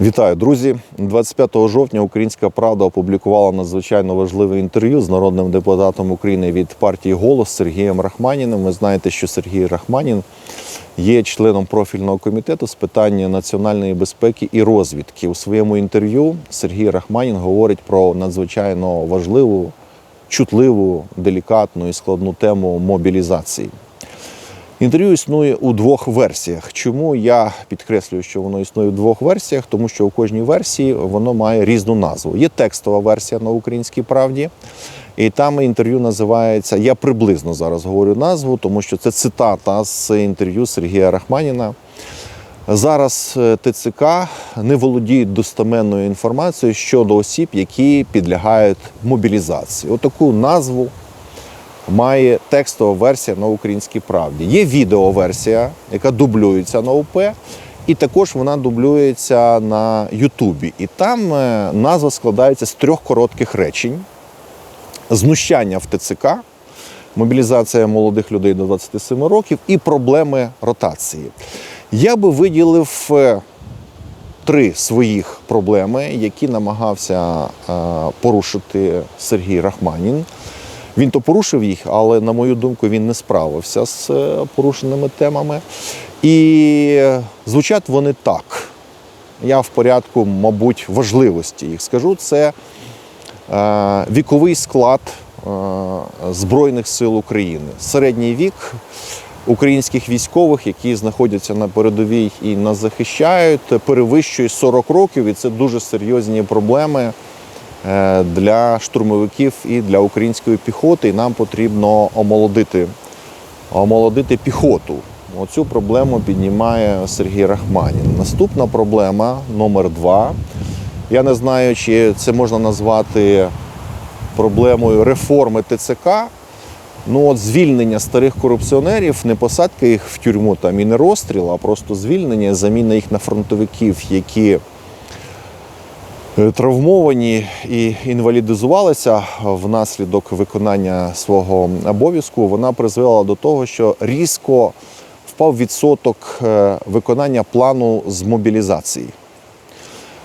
Вітаю, друзі! 25 жовтня Українська Правда опублікувала надзвичайно важливе інтерв'ю з народним депутатом України від партії Голос Сергієм Рахманіним. Ви знаєте, що Сергій Рахманін є членом профільного комітету з питання національної безпеки і розвідки. У своєму інтерв'ю Сергій Рахманін говорить про надзвичайно важливу, чутливу, делікатну і складну тему мобілізації. Інтерв'ю існує у двох версіях. Чому я підкреслюю, що воно існує у двох версіях? Тому що у кожній версії воно має різну назву. Є текстова версія на українській правді, і там інтерв'ю називається. Я приблизно зараз говорю назву, тому що це цитата з інтерв'ю Сергія Рахманіна. Зараз е, ТЦК не володіють достеменною інформацією щодо осіб, які підлягають мобілізації. Отаку назву має текстова версія на українській правді. Є відеоверсія, яка дублюється на ОП, і також вона дублюється на Ютубі. І там е, назва складається з трьох коротких речень: знущання в ТЦК, мобілізація молодих людей до 27 років і проблеми ротації. Я би виділив. е, Три своїх проблеми, які намагався е, порушити Сергій Рахманін. Він то порушив їх, але, на мою думку, він не справився з е, порушеними темами. І звучать вони так. Я в порядку, мабуть, важливості їх скажу. Це е, віковий склад е, Збройних сил України. Середній вік українських військових, які знаходяться на передовій і нас захищають, перевищує 40 років, і це дуже серйозні проблеми для штурмовиків і для української піхоти. І нам потрібно омолодити, омолодити піхоту. Оцю проблему піднімає Сергій Рахманін. Наступна проблема номер два. Я не знаю, чи це можна назвати проблемою реформи ТЦК. Ну от звільнення старих корупціонерів, не посадка їх в тюрму там і не розстріл, а просто звільнення, заміна їх на фронтовиків, які е, травмовані і інвалідизувалися внаслідок виконання свого обов'язку, вона призвела до того, що різко впав відсоток е, виконання плану з мобілізації.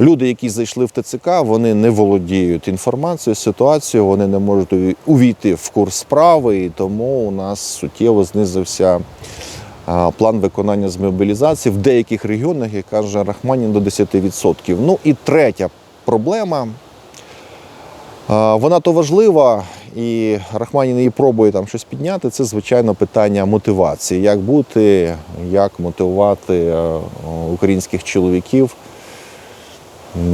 Люди, які зайшли в ТЦК, вони не володіють інформацією, ситуацією, вони не можуть увійти в курс справи, і тому у нас суттєво знизився план виконання з мобілізації в деяких регіонах, як каже Рахманін, до 10%. Ну і третя проблема. Вона то важлива, і Рахманін її пробує там щось підняти. Це звичайно питання мотивації. Як бути, як мотивувати е, українських чоловіків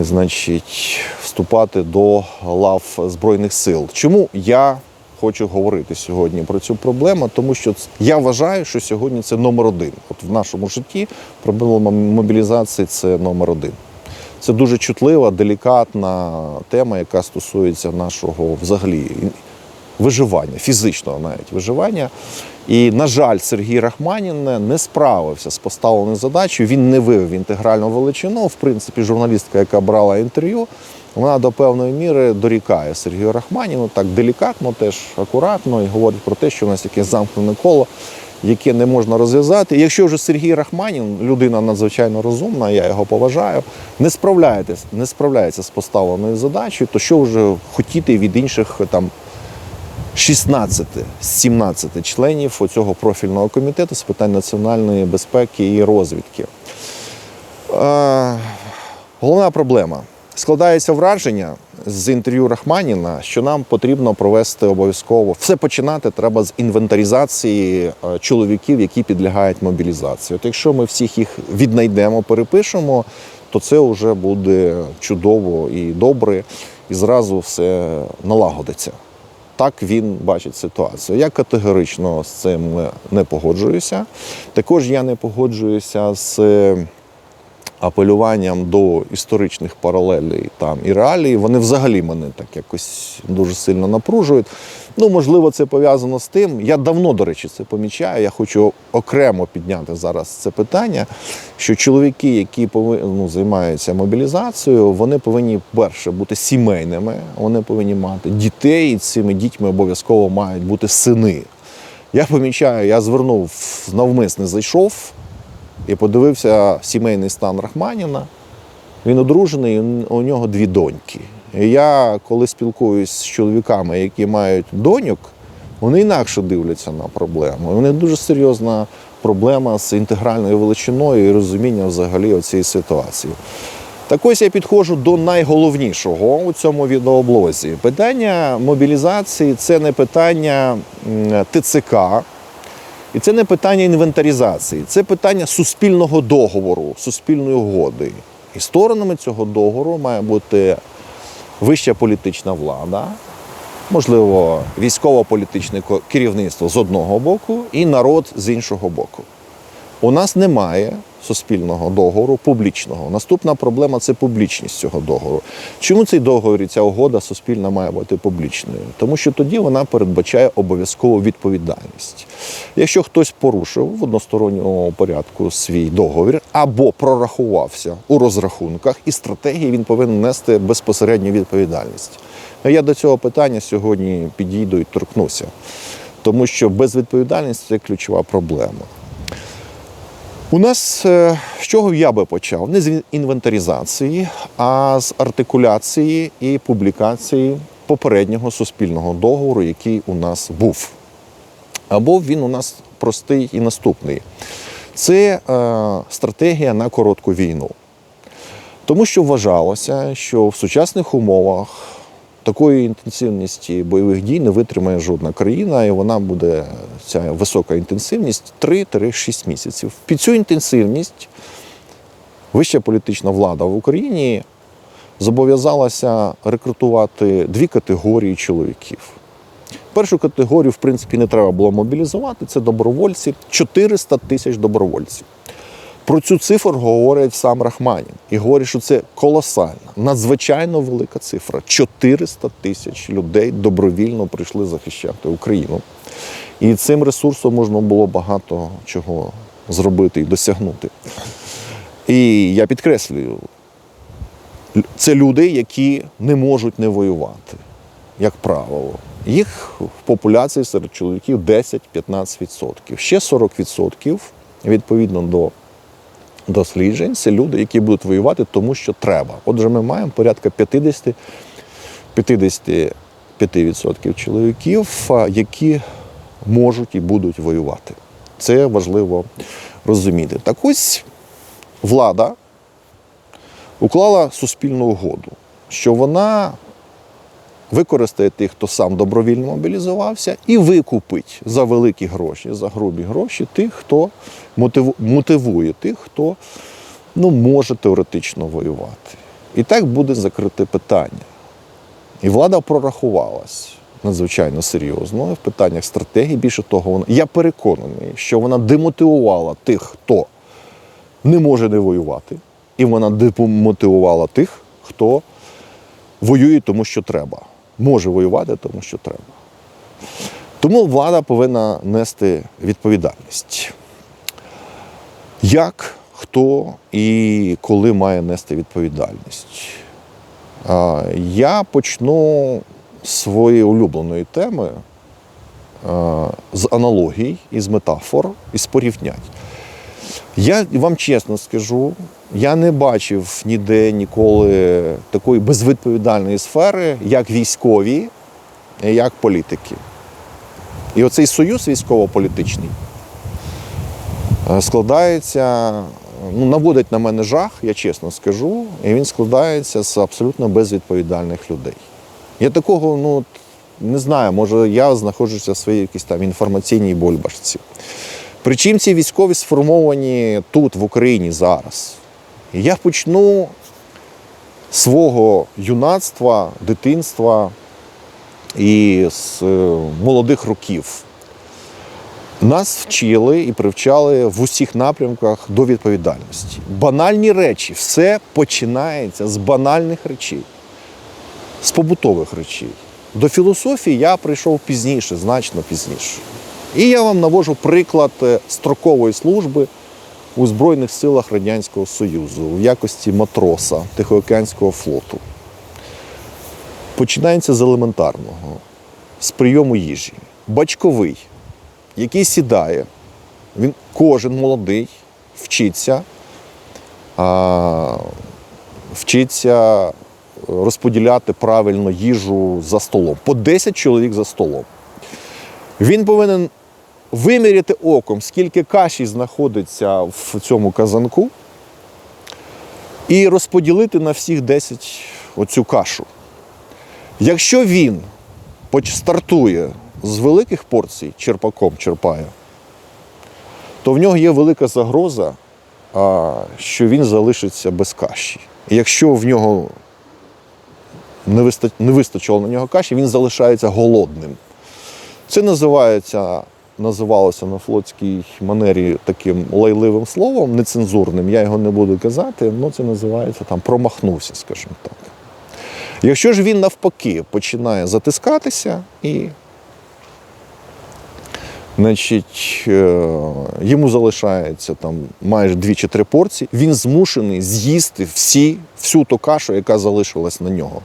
значить, вступати до лав Збройних сил. Чому я хочу говорити сьогодні про цю проблему? Тому що я вважаю, що сьогодні це номер один. От в нашому житті проблема мобілізації це номер один. Це дуже чутлива, делікатна тема, яка стосується нашого взагалі виживання, фізичного навіть виживання. І, на жаль, Сергій Рахманін не справився з поставленою задачею. Він не вивів інтегральну величину. В принципі, журналістка, яка брала інтерв'ю, вона до певної міри дорікає Сергію Рахманіну так делікатно, теж акуратно і говорить про те, що у нас якесь замкнене коло, яке не можна розв'язати. Якщо вже Сергій Рахманін, людина надзвичайно розумна, я його поважаю, не справляється, не справляється з поставленою задачею, то що вже хотіти від інших там 16 з 17 членів цього профільного комітету з питань національної безпеки і розвідки. Е, Головна проблема. Складається враження з інтерв'ю Рахманіна, що нам потрібно провести обов'язково. Все починати треба з інвентаризації е, чоловіків, які підлягають мобілізації. От якщо ми всіх їх віднайдемо, перепишемо, то це вже буде чудово і добре, і зразу все налагодиться. Так він бачить ситуацію. Я категорично з цим не погоджуюся. Також я не погоджуюся з апелюванням до історичних паралелей там і реалій. Вони взагалі мене так якось дуже сильно напружують. Ну, можливо, це пов'язано з тим. Я давно, до речі, це помічаю. Я хочу окремо підняти зараз це питання, що чоловіки, які пови- ну, займаються мобілізацією, вони повинні перше бути сімейними, вони повинні мати дітей, і цими дітьми обов'язково мають бути сини. Я помічаю, я звернув навмисне зайшов і подивився сімейний стан Рахманіна. Він одружений, у нього дві доньки. І я, коли спілкуюсь з чоловіками, які мають доньок, вони інакше дивляться на проблему. У них дуже серйозна проблема з інтегральною величиною і розумінням взагалі цієї ситуації. Так ось я підходжу до найголовнішого у цьому відеооблозі. Питання мобілізації це не питання ТЦК, і це не питання інвентаризації, це питання суспільного договору, суспільної угоди. І сторонами цього договору має бути вища політична влада, можливо, військово-політичне керівництво з одного боку і народ з іншого боку. У нас немає суспільного договору публічного. Наступна проблема це публічність цього договору. Чому цей договір і ця угода суспільна має бути публічною? Тому що тоді вона передбачає обов'язкову відповідальність. Якщо хтось порушив в односторонньому порядку свій договір або прорахувався у розрахунках і стратегії, він повинен нести безпосередню відповідальність. Ну, Я до цього питання сьогодні підійду і торкнуся, тому що безвідповідальність це ключова проблема. У нас е, з чого я би почав? Не з інвентаризації, а з артикуляції і публікації попереднього суспільного договору, який у нас був. Або він у нас простий і наступний. Це е, стратегія на коротку війну. Тому що вважалося, що в сучасних умовах такої інтенсивності бойових дій не витримає жодна країна, і вона буде ця висока інтенсивність 3-6 місяців. Під цю інтенсивність вища політична влада в Україні зобов'язалася рекрутувати дві категорії чоловіків. Першу категорію, в принципі, не треба було мобілізувати. Це добровольці, 400 тисяч добровольців. Про цю цифру говорить сам Рахманін і говорить, що це колосальна, надзвичайно велика цифра. 400 тисяч людей добровільно прийшли захищати Україну. І цим ресурсом можна було багато чого зробити і досягнути. І я підкреслюю, це люди, які не можуть не воювати, як правило. Їх в популяції серед чоловіків 10-15%. Ще 40% відповідно до досліджень це люди, які будуть воювати, тому що треба. Отже, ми маємо порядка 50 55% чоловіків, які можуть і будуть воювати. Це важливо розуміти. Так ось влада уклала суспільну угоду, що вона використає тих, хто сам добровільно мобілізувався, і викупить за великі гроші, за грубі гроші тих, хто мотивує тих, хто ну, може теоретично воювати. І так буде закрите питання. І влада прорахувалась надзвичайно серйозно в питаннях стратегії. Більше того, вона, я переконаний, що вона демотивувала тих, хто не може не воювати, і вона демотивувала тих, хто воює тому, що треба. Може воювати, тому що треба. Тому влада повинна нести відповідальність. Як, хто і коли має нести відповідальність? Я почну з своєї улюбленої теми з аналогій, із метафор, із порівнянь. Я вам чесно скажу, я не бачив ніде ніколи такої безвідповідальної сфери, як військові, як політики. І оцей союз військово-політичний е, складається, ну, наводить на мене жах, я чесно скажу, і він складається з абсолютно безвідповідальних людей. Я такого, ну, не знаю, може я знаходжуся в своїй якійсь там інформаційній бульбашці. Причому ці військові сформовані тут, в Україні, зараз. Я почну свого юнацтва, дитинства і з е, молодих років. Нас вчили і привчали в усіх напрямках до відповідальності. Банальні речі, все починається з банальних речей, з побутових речей. До філософії я прийшов пізніше, значно пізніше. І я вам навожу приклад е, строкової служби у Збройних силах Радянського Союзу в якості матроса Тихоокеанського флоту. Починається з елементарного, з прийому їжі. Бачковий, який сідає, він кожен молодий вчиться а, вчиться розподіляти правильно їжу за столом. По 10 чоловік за столом. Він повинен виміряти оком, скільки каші знаходиться в цьому казанку, і розподілити на всіх 10 оцю кашу. Якщо він стартує з великих порцій, черпаком черпає, то в нього є велика загроза, що він залишиться без каші. Якщо в нього не вистачило на нього каші, він залишається голодним. Це називається, називалося на флотській манері таким лайливим словом, нецензурним. Я його не буду казати, але це називається там промахнувся, скажімо так. Якщо ж він навпаки починає затискатися і значить, е, йому залишається там майже дві чи три порції, він змушений з'їсти всі, всю ту кашу, яка залишилась на нього.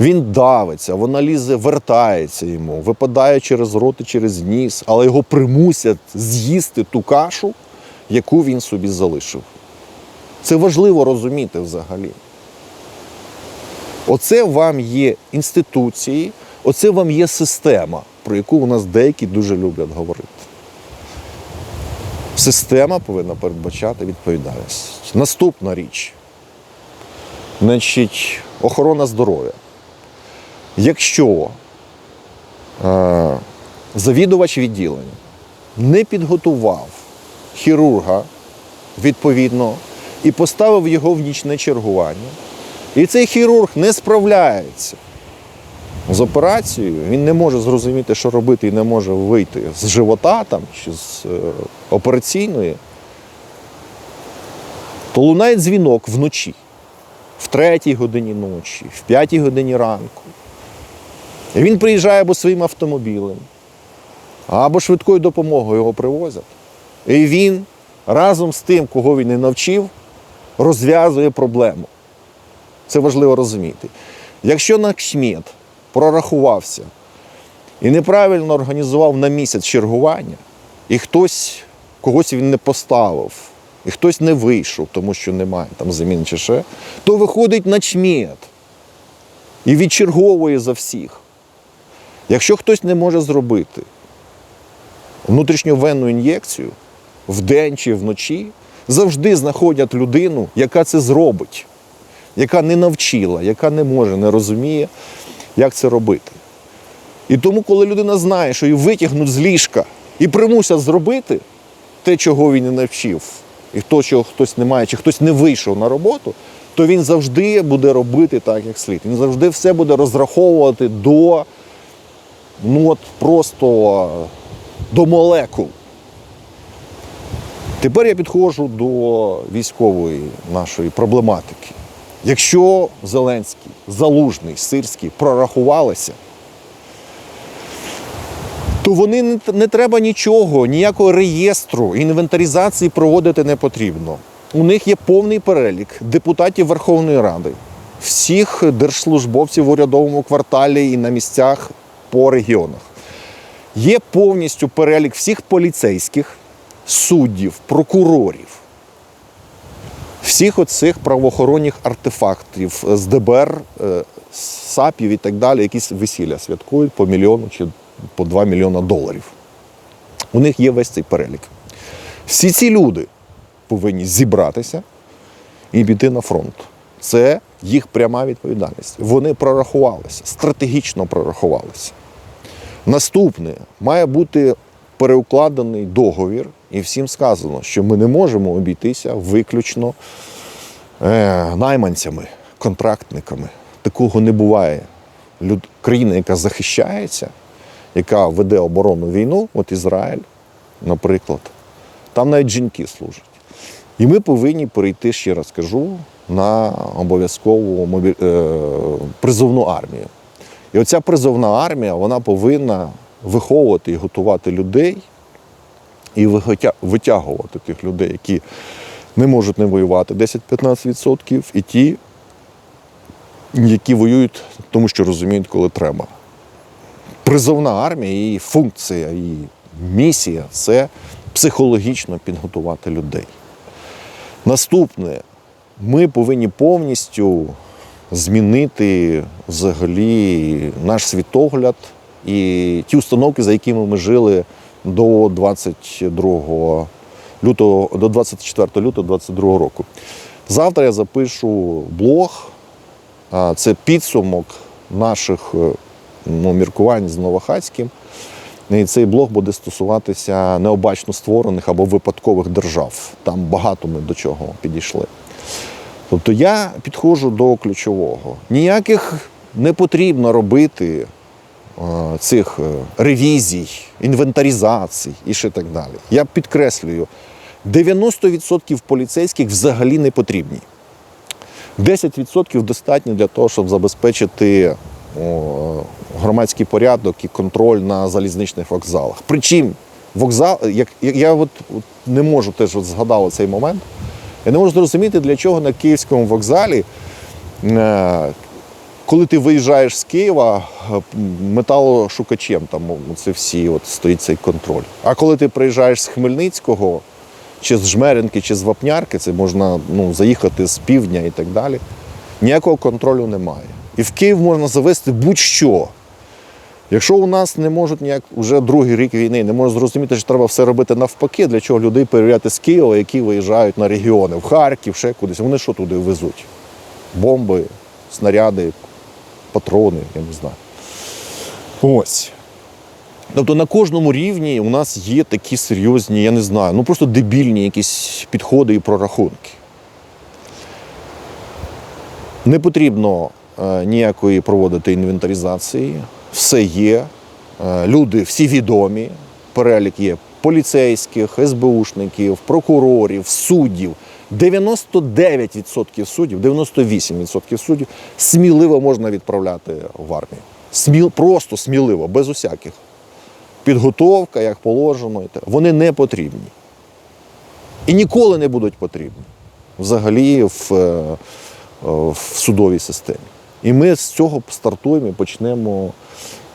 Він давиться, вона лізе, вертається йому, випадає через рот і через ніс, але його примусять з'їсти ту кашу, яку він собі залишив. Це важливо розуміти взагалі. Оце вам є інституції, оце вам є система, про яку у нас деякі дуже люблять говорити. Система повинна передбачати відповідальність. Наступна річ. Значить, охорона здоров'я. Якщо е, завідувач відділення не підготував хірурга відповідно і поставив його в нічне чергування, і цей хірург не справляється з операцією, він не може зрозуміти, що робити, і не може вийти з живота там, чи з е, операційної, то лунає дзвінок вночі, в третій годині ночі, в п'ятій годині ранку. Він приїжджає або своїм автомобілем, або швидкою допомогою його привозять. І він разом з тим, кого він не навчив, розв'язує проблему. Це важливо розуміти. Якщо Накшмет прорахувався і неправильно організував на місяць чергування, і хтось, когось він не поставив, і хтось не вийшов, тому що немає там замін чи ще, то виходить начмет і відчерговує за всіх. Якщо хтось не може зробити внутрішньовенну ін'єкцію вдень чи вночі, завжди знаходять людину, яка це зробить, яка не навчила, яка не може, не розуміє, як це робити. І тому, коли людина знає, що її витягнуть з ліжка і примусять зробити те, чого він не навчив, і то, чого хтось не має, чи хтось не вийшов на роботу, то він завжди буде робити так, як слід. Він завжди все буде розраховувати до ну от просто до молекул. Тепер я підходжу до військової нашої проблематики. Якщо Зеленський, Залужний, Сирський прорахувалися, то вони не треба нічого, ніякого реєстру, інвентаризації проводити не потрібно. У них є повний перелік депутатів Верховної Ради, всіх держслужбовців в урядовому кварталі і на місцях по регіонах. Є повністю перелік всіх поліцейських, суддів, прокурорів, всіх оцих правоохоронних артефактів з ДБР, е, САПів і так далі, якісь весілля святкують по мільйону чи по 2 мільйона доларів. У них є весь цей перелік. Всі ці люди повинні зібратися і піти на фронт. Це їх пряма відповідальність. Вони прорахувалися, стратегічно прорахувалися. Наступне має бути переукладений договір, і всім сказано, що ми не можемо обійтися виключно е, найманцями, контрактниками. Такого не буває. Люд... Країна, яка захищається, яка веде оборонну війну, от Ізраїль, наприклад, там навіть жінки служать. І ми повинні перейти, ще раз кажу, на обов'язкову мобі... е, призовну армію. І оця призовна армія вона повинна виховувати і готувати людей і витягувати тих людей, які не можуть не воювати 10-15%, і ті, які воюють, тому що розуміють, коли треба. Призовна армія, її функція, її місія це психологічно підготувати людей. Наступне ми повинні повністю змінити взагалі наш світогляд і ті установки, за якими ми жили до 22 лютого, до 24 лютого 22 року. Завтра я запишу блог. Це підсумок наших е, ну, міркувань з Новохацьким. І цей блог буде стосуватися необачно створених або випадкових держав. Там багато ми до чого підійшли. Тобто я підходжу до ключового. Ніяких не потрібно робити е, цих е, ревізій, інвентаризацій і ще так далі. Я підкреслюю, 90% поліцейських взагалі не потрібні. 10% достатньо для того, щоб забезпечити громадський порядок і контроль на залізничних вокзалах. Причому вокзал, як я от, от не можу теж от згадав цей момент, я не можу зрозуміти, для чого на київському вокзалі, е, коли ти виїжджаєш з Києва, е, металошукачем там це всі от стоїть цей контроль. А коли ти приїжджаєш з Хмельницького, чи з Жмеринки, чи з Вапнярки, це можна ну, заїхати з півдня і так далі. Ніякого контролю немає. І в Київ можна завести будь-що. Якщо у нас не можуть ніяк вже другий рік війни, не можуть зрозуміти, що треба все робити навпаки, для чого людей перевіряти з Києва, які виїжджають на регіони, в Харків, ще кудись. Вони що туди везуть? Бомби, снаряди, патрони, я не знаю. Ось. Тобто на кожному рівні у нас є такі серйозні, я не знаю, ну просто дебільні якісь підходи і прорахунки. Не потрібно е, ніякої проводити інвентаризації. Все є. Е, люди всі відомі. Перелік є поліцейських, СБУшників, прокурорів, суддів. 99% суддів, 98% суддів сміливо можна відправляти в армію. Сміл, просто сміливо, без усяких підготовка, як положено. Вони не потрібні. І ніколи не будуть потрібні взагалі в, е, в судовій системі. І ми з цього стартуємо і почнемо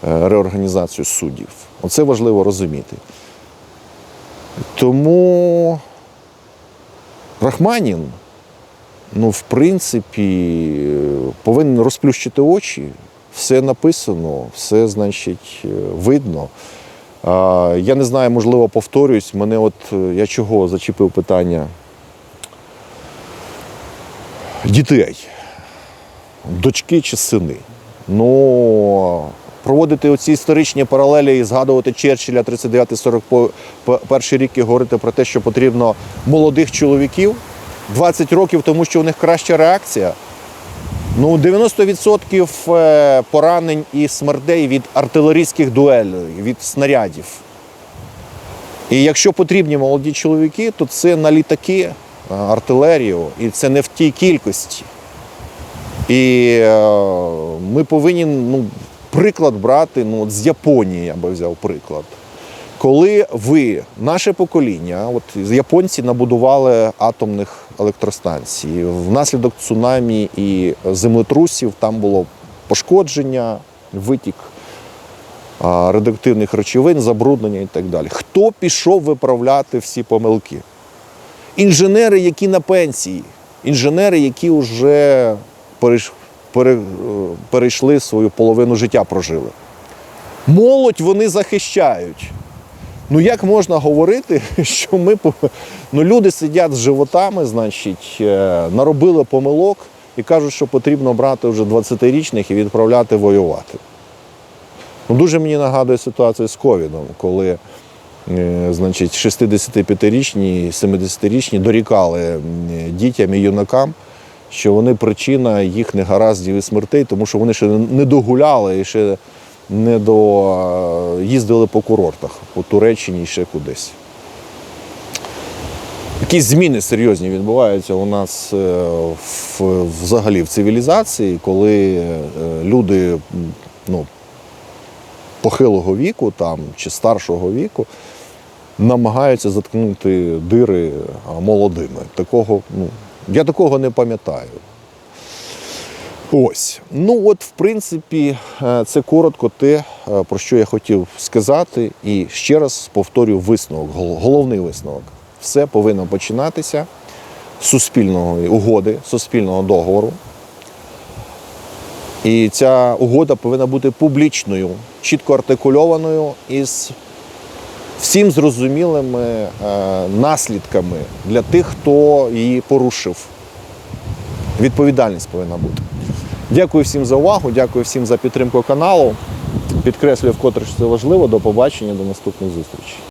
реорганізацію суддів. Оце важливо розуміти. Тому Рахманін, ну, в принципі, повинен розплющити очі. Все написано, все, значить, е, видно. Я не знаю, можливо, повторюсь. Мене от е, я чого зачепив питання дітей, дочки чи сини. Ну, проводити оці історичні паралелі і згадувати Черчилля 39-41 рік і говорити про те, що потрібно молодих чоловіків 20 років, тому що у них краща реакція. Ну, 90% е, поранень і смертей від артилерійських дуелей, від снарядів. І якщо потрібні молоді чоловіки, то це на літаки, е, артилерію, і це не в тій кількості. І е, ми повинні ну, приклад брати ну, от з Японії, я би взяв приклад. Коли ви, наше покоління, от японці набудували атомних електростанцій, внаслідок цунамі і землетрусів там було пошкодження, витік радіоактивних речовин, забруднення і так далі. Хто пішов виправляти всі помилки? Інженери, які на пенсії, інженери, які вже перейш- пере- е, перейшли свою половину життя прожили. Молодь вони захищають. Ну як можна говорити, що ми ну, люди сидять з животами, значить, е, наробили помилок і кажуть, що потрібно брати вже 20-річних і відправляти воювати. Ну, дуже мені нагадує ситуацію з ковідом, коли е, значить, 65-річні, 70-річні дорікали дітям і юнакам, що вони причина їх негараздів і смертей, тому що вони ще не догуляли і ще не до е, їздили по курортах, по Туреччині і ще кудись. Якісь зміни серйозні відбуваються у нас е, в, взагалі в цивілізації, коли е, люди ну, похилого віку там, чи старшого віку намагаються заткнути дири молодими. Такого, ну, я такого не пам'ятаю. Ось. Ну, от, в принципі, е, це коротко те, е, про що я хотів сказати. І ще раз повторюю висновок, головний висновок. Все повинно починатися з суспільної угоди, суспільного договору. І ця угода повинна бути публічною, чітко артикульованою із всім зрозумілими е, наслідками для тих, хто її порушив. Відповідальність повинна бути. Дякую всім за увагу, дякую всім за підтримку каналу. Підкреслюю вкотре, що це важливо. До побачення, до наступних зустрічей.